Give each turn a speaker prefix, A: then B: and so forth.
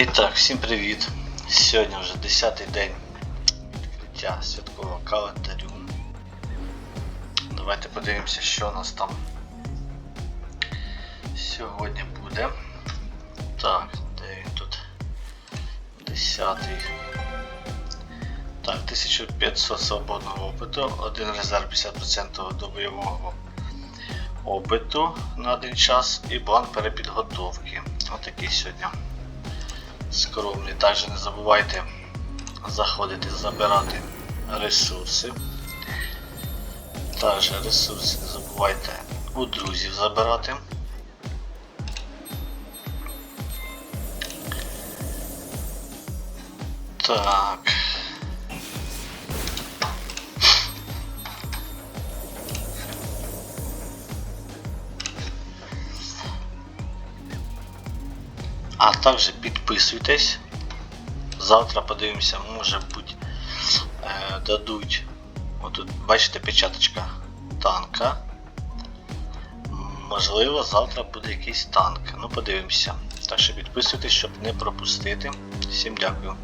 A: І так, всім привіт! Сьогодні вже 10-й день відкриття святкового календарю. Давайте подивимося, що у нас там сьогодні буде. Так, де він тут? 10-й. Так, 1500 свободного опиту, один резерв 50% до бойового опиту на один час і бланк перепідготовки. Отакий сьогодні скромний. Також не забувайте заходити, забирати ресурси. Також ресурси не забувайте у друзів забирати. Так. А також підписуйтесь. Завтра подивимося, може бути е, дадуть. Отут бачите печаточка танка. Можливо, завтра буде якийсь танк. Ну подивимося. Так що підписуйтесь, щоб не пропустити. Всім дякую.